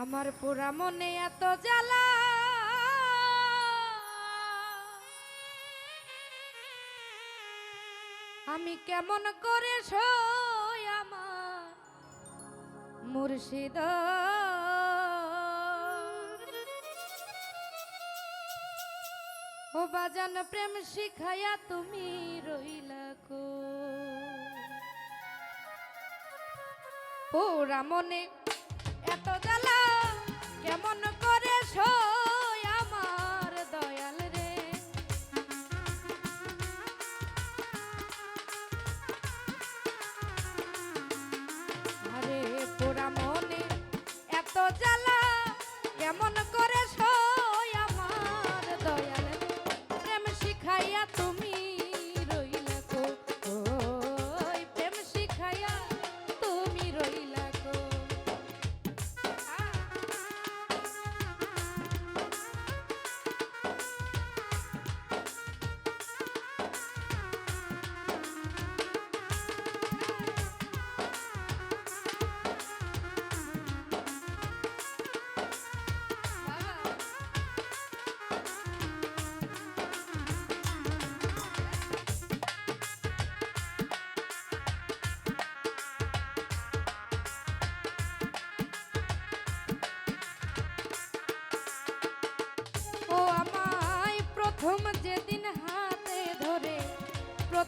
আমার পুরা মনে এত জ্বালা। আমি কেমন করে আমার মুর্শিদ? ও বাজান, প্রেম শিখাইয়া তুমি রইলা কো? মনে i'm on Yeah,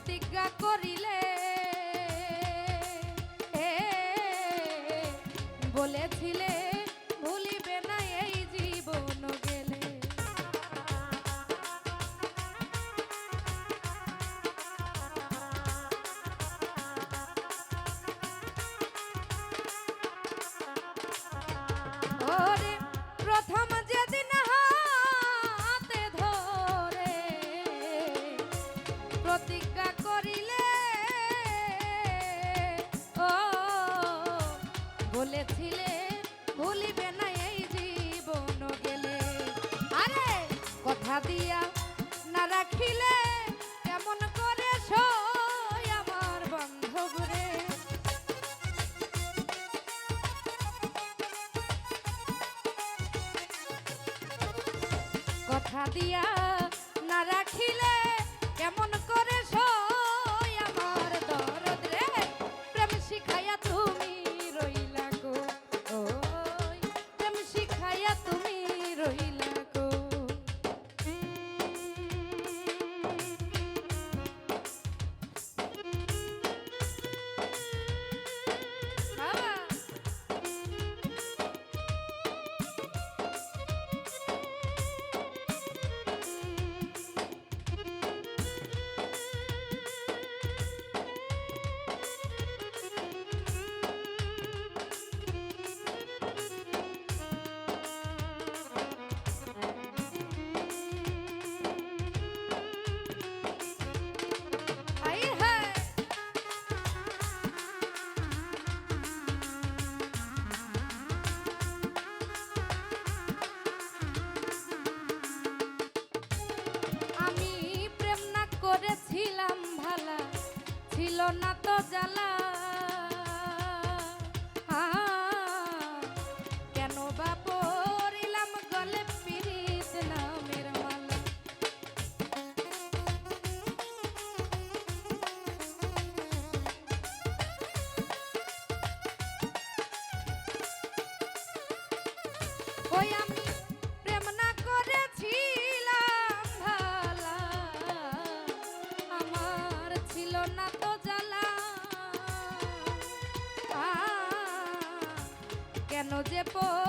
প্রতিজ্ঞা করিলে কথা দিয়া না রাখিলে না তো জ্বালা। জানো যে পর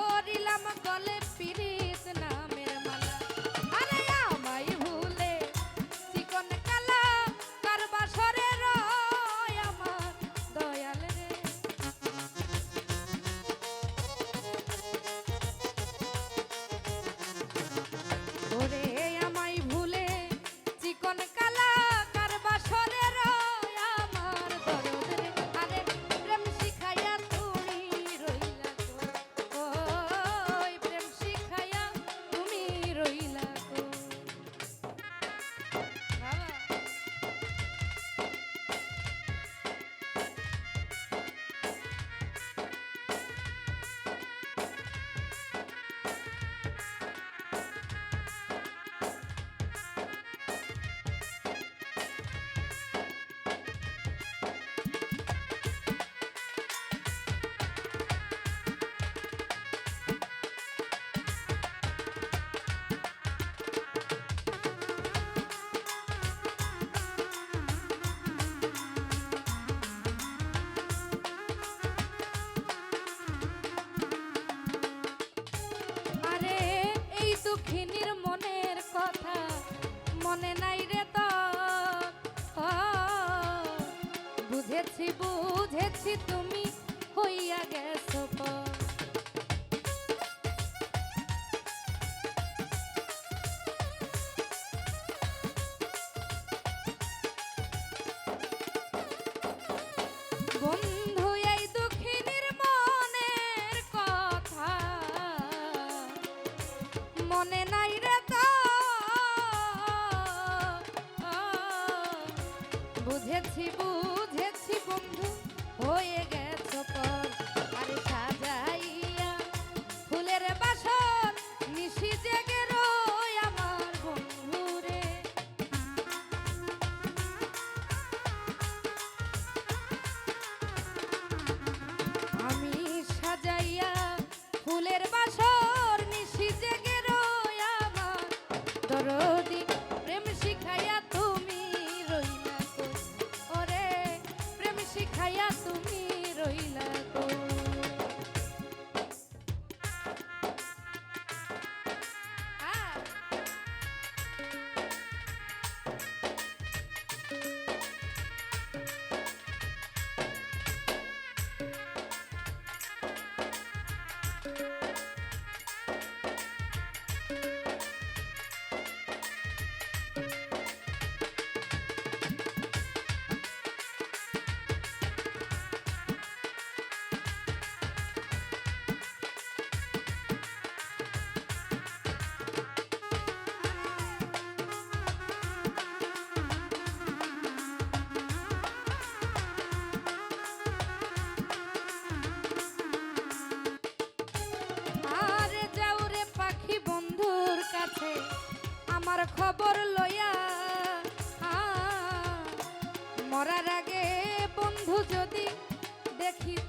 বুঝেছি তুমি হইয়া গেছো বুঝেছি বুঝেছি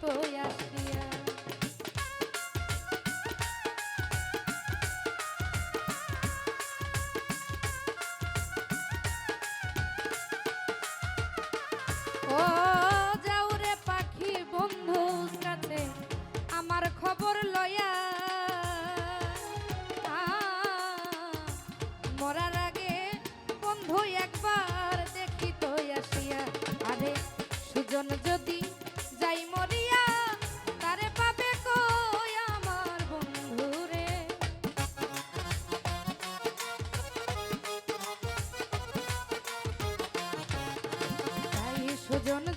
Oh yeah. yo know.